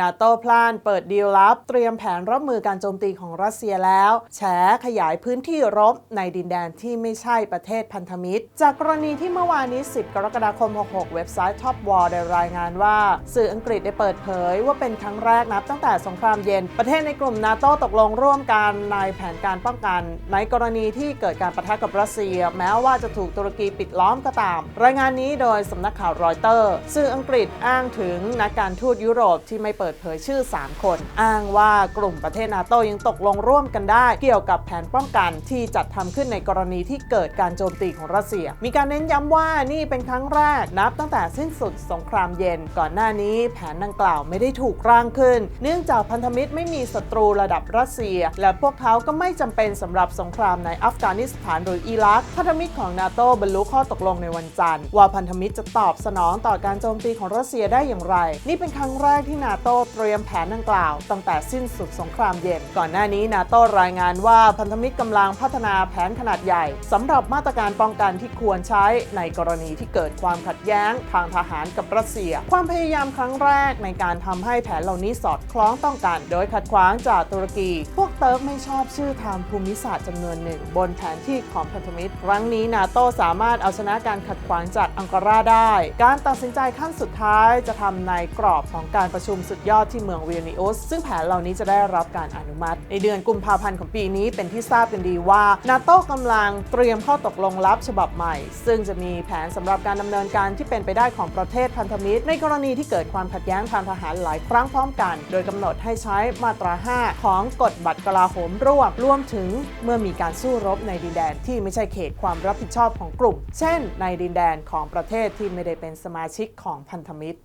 นาโต้พลานเปิดดีลลับ เตรียมแผนรับมือการโจมตีของรัสเซียแล้ว แฉขยายพื้นที่รบในดินแดนที่ไม่ใช่ประเทศพันธมิตร จากกรณีที่เมื่อวานนี้ 10 กรกฎาคม 66 เว็บไซต์ Top War ได้รายงานว่า สื่ออังกฤษได้เปิดเผยว่าเป็นครั้งแรกนับตั้งแต่สงครามเย็น ประเทศในกลุ่มนาโต้ตกลงร่วมกันในแผนการป้องกัน ในกรณีที่เกิดการประทะกับรัสเซีย แม้ว่าจะถูกตุรกีปิดล้อมก็ตาม รายงานนี้โดยสำนักข่าวรอยเตอร์ สื่ออังกฤษอ้างถึงนักการทูตยุโรปที่ไม่เปิดเผยชื่อ 3 คน อ้างว่ากลุ่มประเทศนาโต้ยังตกลงร่วมกันได้ เกี่ยวกับแผนป้องกันที่จัดทำขึ้นในกรณีที่เกิดการโจมตีของรัสเซีย มีการเน้นย้ำว่านี่เป็นครั้งแรกนับตั้งแต่สิ้นสุดสงครามเย็น ก่อนหน้านี้แผนดังกล่าวไม่ได้ถูกร่างขึ้น เนื่องจากพันธมิตรไม่มีศัตรูระดับรัสเซีย และพวกเขาก็ไม่จำเป็นสำหรับสงครามในอัฟกานิสถานหรืออิรักพันธมิตรของนาโตบรรลุข้อตกลงในวันจันทร์ว่าพันธมิตรจะตอบสนองต่อการโจมตีของรัสเซียได้อย่างไร นี่เป็นครั้งแรกที่นาโตเตรียมแผนดังกล่าว ตั้งแต่สิ้นสุดสงครามเย็น ก่อนหน้านี้นาโตรายงานว่าพันธมิตรกำลังพัฒนาแผนขนาดใหญ่สำหรับมาตรการป้องกันที่ควรใช้ในกรณีที่เกิดความขัดแย้งทางทหารกับรัสเซีย ความพยายามครั้งแรกในการทำให้แผนเหล่านี้สอดคล้องต้องกัน โดยขัดขวางจากตุรกี พวก เติร์กไม่ชอบชื่อทางภูมิศาสตร์จำนวนหนึ่ง บนแผนที่ของพันธมิตร ครั้งนี้นาโตสามารถเอาชนะการขัดขวางจากอังการาได้ การตัดสินใจขั้นสุดท้ายจะทำในกรอบของการประชุมสุดยอดที่เมืองวิลนิอุสซึ่งแผนเหล่านี้จะได้รับการอนุมัติ ในเดือนกุมภาพันธ์ของปีนี้เป็นที่ทราบกันดีว่านาโตกำลังเตรียมข้อตกลงลับฉบับใหม่ ซึ่งจะมีแผนสำหรับการดำเนินการที่เป็นไปได้ของประเทศพันธมิตร ในกรณีที่เกิดความขัดแย้งทางทหารหลายครั้งพร้อมกัน โดยกำหนดให้ใช้มาตรา 5 ของกฎบัตรลาโหมร่วมรวมถึงเมื่อมีการสู้รบในดินแดนที่ไม่ใช่เขตความรับผิดชอบของกลุ่ม เช่น ในดินแดนของประเทศที่ไม่ได้เป็นสมาชิกของพันธมิตร